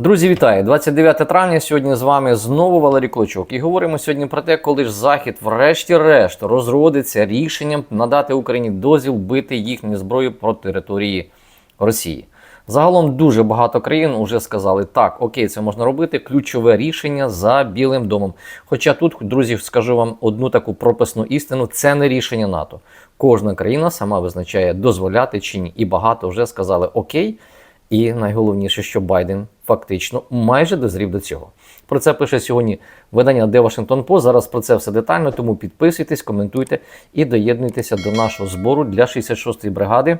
Друзі, вітаю! 29 травня. Сьогодні з вами знову Валерій Клочок. І говоримо сьогодні про те, коли ж Захід, врешті-решт, розродиться рішенням надати Україні дозвіл бити їхню зброю про території Росії. Загалом дуже багато країн вже сказали, так, окей, це можна робити. Ключове рішення за Білим домом. Хоча тут, друзі, скажу вам одну таку прописну істину: це не рішення НАТО. Кожна країна сама визначає, дозволяти чи ні. І багато вже сказали окей. І найголовніше, що Байден фактично майже дозрів до цього. Про це пише сьогодні видання The Washington Post. Зараз про це все детально, тому підписуйтесь, коментуйте і доєднуйтеся до нашого збору для 66-ї бригади.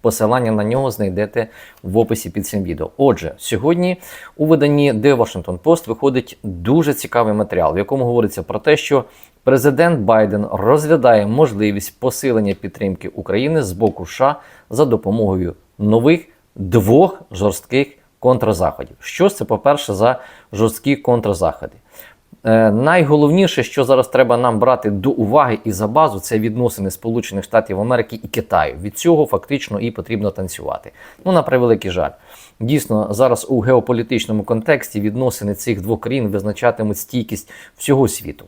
Посилання на нього знайдете в описі під цим відео. Отже, сьогодні у виданні The Washington Post виходить дуже цікавий матеріал, в якому говориться про те, що президент Байден розглядає можливість посилення підтримки України з боку США за допомогою нових двох жорстких контрзаходів. Що це, по-перше, за жорсткі контрзаходи? Е, найголовніше, що зараз треба нам брати до уваги і за базу, це відносини Сполучених Штатів Америки і Китаю. Від цього фактично і потрібно танцювати. Ну, на превеликий жаль. Дійсно, зараз у геополітичному контексті відносини цих двох країн визначатимуть стійкість всього світу.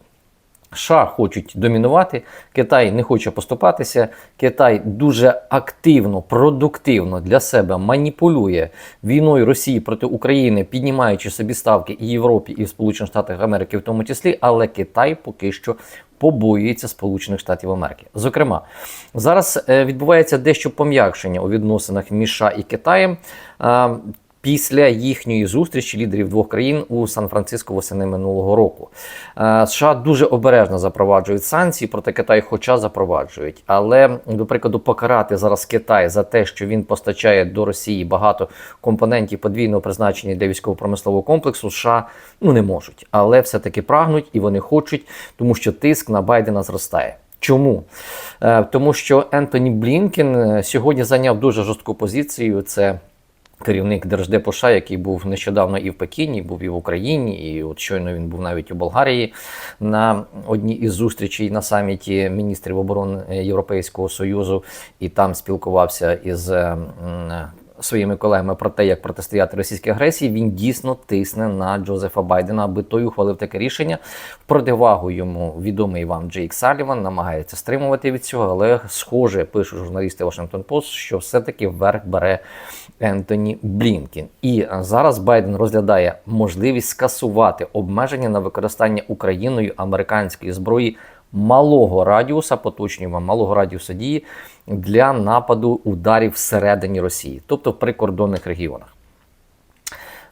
США хочуть домінувати, Китай не хоче поступатися. Китай дуже активно, продуктивно для себе маніпулює війною Росії проти України, піднімаючи собі ставки і Європі, і в Сполучених Штатах Америки, в тому числі, але Китай поки що. Побоюється Сполучених Штатів Америки. Зокрема, зараз е, відбувається дещо пом'якшення у відносинах між США і Китаєм. Після їхньої зустрічі лідерів двох країн у Сан-Франциско восени минулого року. Е, США дуже обережно запроваджують санкції проти Китаю, хоча запроваджують. Але, до прикладу, покарати зараз Китай за те, що він постачає до Росії багато компонентів подвійного призначення для військово-промислового комплексу, США ну не можуть, але все-таки прагнуть і вони хочуть, тому що тиск на Байдена зростає. Чому? Е, Тому що Ентоні Блінкен е, сьогодні зайняв дуже жорстку позицію. Це керівник Держдепоша, який був нещодавно і в Пекіні, був і в Україні, і от щойно він був навіть у Болгарії на одній із зустрічей на саміті міністрів оборони Європейського Союзу, і там спілкувався із. Своїми колегами про те, як протистояти російській агресії, він дійсно тисне на Джозефа Байдена, аби той ухвалив таке рішення. В противагу йому відомий вам Джейк Саліван намагається стримувати від цього, але схоже, пишуть журналісти Washington Post, що все-таки вверх бере Ентоні Блінкін. І зараз Байден розглядає можливість скасувати обмеження на використання Україною американської зброї малого радіуса, поточнього малого радіуса дії для нападу ударів всередині Росії, тобто в прикордонних регіонах.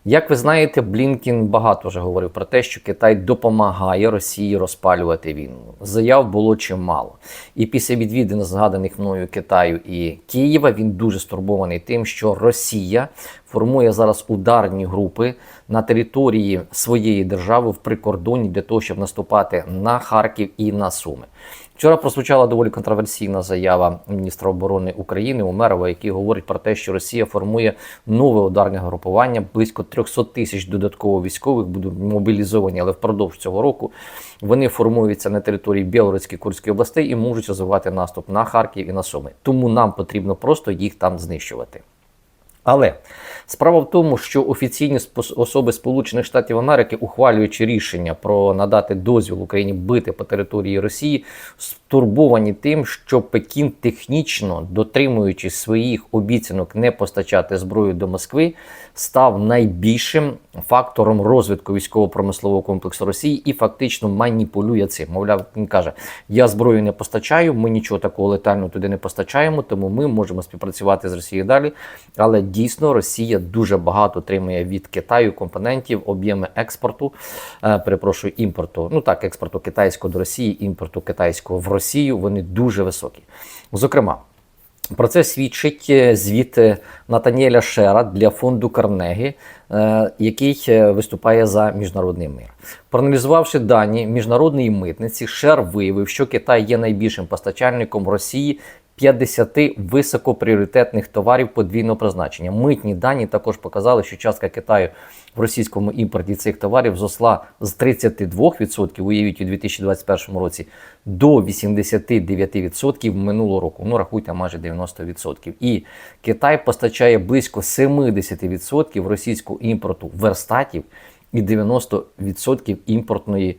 Як ви знаєте, Блінкін багато вже говорив про те, що Китай допомагає Росії розпалювати війну. Заяв було чимало. І після відвідин згаданих мною Китаю і Києва він дуже стурбований тим, що Росія формує зараз ударні групи на території своєї держави в прикордоні для того, щоб наступати на Харків і на Суми. Вчора прозвучала доволі контроверсійна заява міністра оборони України Умерова, який говорить про те, що Росія формує нове ударне групування. Близько 300 тисяч додатково військових будуть мобілізовані, але впродовж цього року вони формуються на території Білоруської Курської областей і можуть розвивати наступ на Харків і на Суми. Тому нам потрібно просто їх там знищувати. Але справа в тому, що офіційні особи Сполучених Штатів Америки, ухвалюючи рішення про надати дозвіл Україні бити по території Росії, стурбовані тим, що Пекін технічно, дотримуючись своїх обіцянок не постачати зброю до Москви, став найбільшим фактором розвитку військово-промислового комплексу Росії і фактично маніпулює цим. Мовляв, він каже: я зброю не постачаю, ми нічого такого летального туди не постачаємо, тому ми можемо співпрацювати з Росією далі. Але дійсно Росія дуже багато отримує від Китаю компонентів, об'єми експорту, е, перепрошую, імпорту. Ну так, експорту китайського до Росії, імпорту китайського в Росію. Вони дуже високі. Зокрема. Про це свідчить е, звіт е, Натаніеля Шера для фонду Карнегі, який виступає за міжнародний мир. Проаналізувавши дані міжнародної митниці, Шер виявив, що Китай є найбільшим постачальником Росії 50 високопріоритетних товарів подвійного призначення. Митні дані також показали, що частка Китаю в російському імпорті цих товарів зросла з 32%, уявіть у 2021 році, до 89% минулого року. Ну рахуйте майже 90%. І Китай постачає близько 70% російського імпорту верстатів і 90% імпортної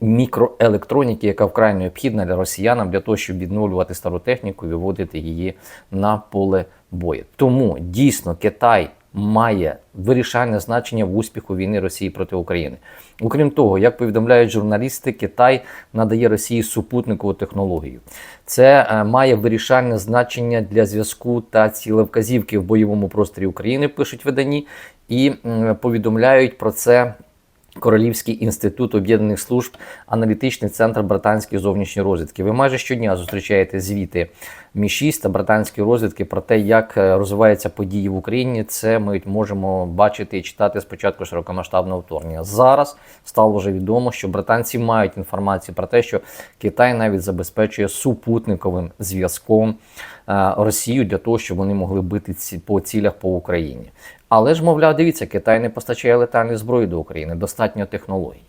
мікроелектроніки, яка вкрай необхідна для росіянам для того, щоб відновлювати стару техніку і виводити її на поле бою. Тому дійсно Китай має вирішальне значення в успіху війни Росії проти України. Окрім того, як повідомляють журналісти, Китай надає Росії супутникову технологію. Це е, має вирішальне значення для зв'язку та цілевказівки в бойовому просторі України, пишуть видані, і повідомляють про це. Королівський інститут об'єднаних служб, аналітичний центр британської зовнішньої розвідки. Ви майже щодня зустрічаєте звіти Мі-6 та британської розвідки про те, як е, розвиваються події в Україні. Це ми можемо бачити і читати спочатку широкомасштабного вторгнення. Зараз стало вже відомо, що британці мають інформацію про те, що Китай навіть забезпечує супутниковим зв'язком е, Росію для того, щоб вони могли бити ці по цілях по Україні. Але ж, мовляв, дивіться, Китай не постачає летальної зброї до України, достатньо технологій.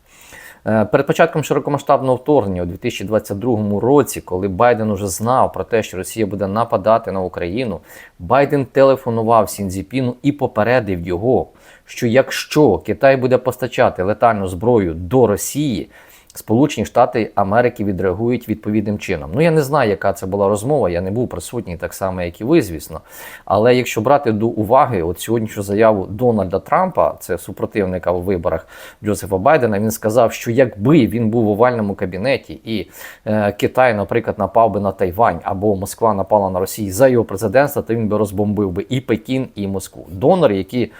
Е, Перед початком широкомасштабного вторгнення у 2022 році, коли Байден уже знав про те, що Росія буде нападати на Україну, Байден телефонував Сінзіпіну і попередив його, що якщо Китай буде постачати летальну зброю до Росії, Сполучені Штати Америки відреагують відповідним чином. Ну я не знаю, яка це була розмова. Я не був присутній так само, як і ви, звісно. Але якщо брати до уваги от сьогоднішню заяву Дональда Трампа, це супротивника у виборах Джозефа Байдена, він сказав, що якби він був в овальному кабінеті і е, Китай, наприклад, напав би на Тайвань або Москва напала на Росію за його президентства, то він би розбомбив би і Пекін, і Москву. Донори, які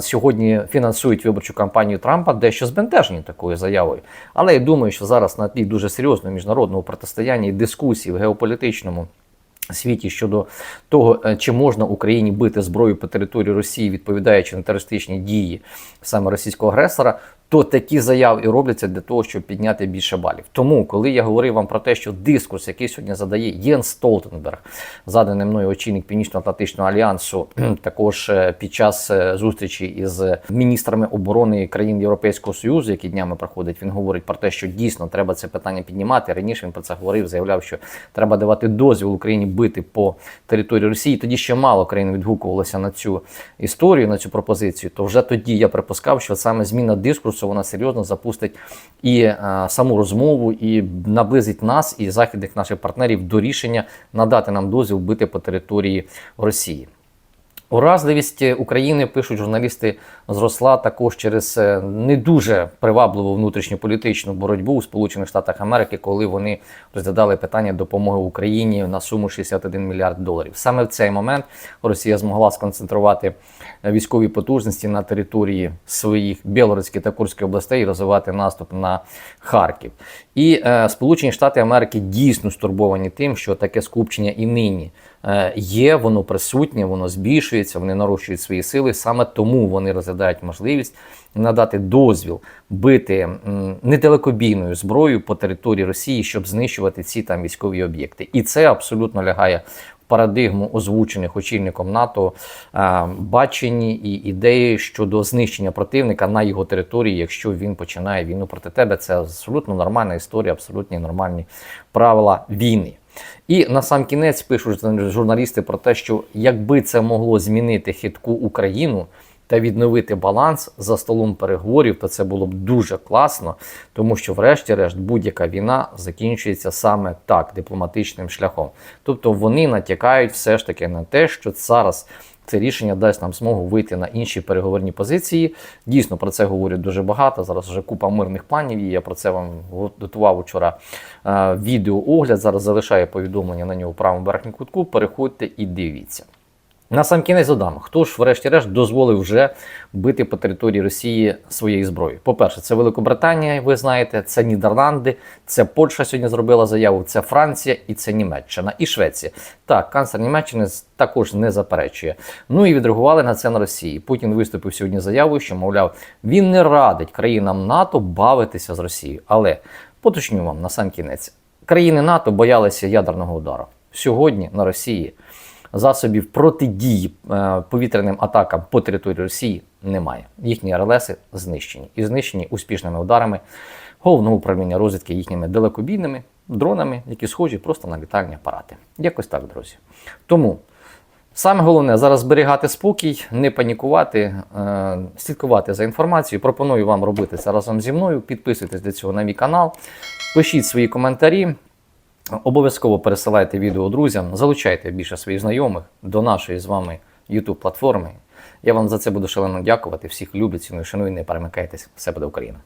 сьогодні фінансують виборчу кампанію Трампа, дещо збентежені такою заявою. Але я думаю, що зараз на тлі дуже серйозного міжнародного протистояння і дискусії в геополітичному. Світі щодо того, е, чи можна Україні бити зброю по території Росії, відповідаючи на терористичні дії саме російського агресора, то такі заяви і робляться для того, щоб підняти більше балів. Тому, коли я говорив вам про те, що дискурс, який сьогодні задає Єн Столтенберг, заданий мною очільник Північно-Атлантичного альянсу, також е, під час е, зустрічі із міністрами оборони країн Європейського Союзу, які днями проходять, він говорить про те, що дійсно треба це питання піднімати. Раніше він про це говорив, заявляв, що треба давати дозвіл Україні бити по території Росії. Тоді ще мало країн відгукувалося на цю історію, на цю пропозицію. То вже тоді я припускав, що саме зміна дискурсу вона серйозно запустить і е, саму розмову, і наблизить нас і західних наших партнерів до рішення надати нам дозвіл бити по території Росії. Уразливість України, пишуть журналісти, зросла також через е, не дуже привабливу внутрішньополітичну боротьбу у Сполучених Штатах Америки, коли вони розглядали питання допомоги Україні на суму 61 мільярд доларів. Саме в цей момент Росія змогла сконцентрувати військові потужності на території своїх Білоруської та Курської областей і розвивати наступ на Харків. І е, Сполучені Штати Америки дійсно стурбовані тим, що таке скупчення і нині е, є, воно присутнє, воно збільшується, вони нарощують свої сили. Саме тому вони розглядають можливість надати дозвіл бити недалекобійною зброєю по території Росії, щоб знищувати ці там військові об'єкти. І це абсолютно лягає в парадигму озвучених очільником НАТО бачені і ідеї щодо знищення противника на його території, якщо він починає війну проти тебе. Це абсолютно нормальна історія, абсолютно нормальні правила війни. І на сам кінець пишуть журналісти про те, що якби це могло змінити хитку Україну та відновити баланс за столом переговорів, то це було б дуже класно, тому що, врешті-решт, будь-яка війна закінчується саме так, дипломатичним шляхом. Тобто вони натякають все ж таки на те, що зараз. Це рішення дасть нам змогу вийти на інші переговорні позиції. Дійсно, про це говорять дуже багато. Зараз вже купа мирних планів. Я про це вам готував вчора е, відеоогляд. Зараз залишаю повідомлення на нього в правому верхньому кутку. Переходьте і дивіться. На сам кінець додам, хто ж, врешті-решт, дозволив вже бити по території Росії своєю зброєю. По-перше, це Великобританія, ви знаєте, це Нідерланди, це Польща сьогодні зробила заяву, це Франція і це Німеччина і Швеція. Так, канцлер Німеччини також не заперечує. Ну і відреагували на це на Росії. Путін виступив сьогодні заявою, що, мовляв, він не радить країнам НАТО бавитися з Росією. Але поточню вам на сам кінець. Країни НАТО боялися ядерного удару. Сьогодні на Росії засобів протидії е, повітряним атакам по території Росії немає. Їхні РЛСи знищені і знищені успішними ударами головного управління розвідки їхніми далекобійними дронами, які схожі просто на літальні апарати. Якось так, друзі. Тому Саме головне зараз зберігати спокій, не панікувати, е, слідкувати за інформацією. Пропоную вам робити це разом зі мною. Підписуйтесь для цього на мій канал, пишіть свої коментарі. Обов'язково пересилайте відео друзям, залучайте більше своїх знайомих до нашої з вами YouTube платформи. Я вам за це буду шалено дякувати. Всіх люблю, ціную, шаную, не перемикайтесь. Все буде Україна!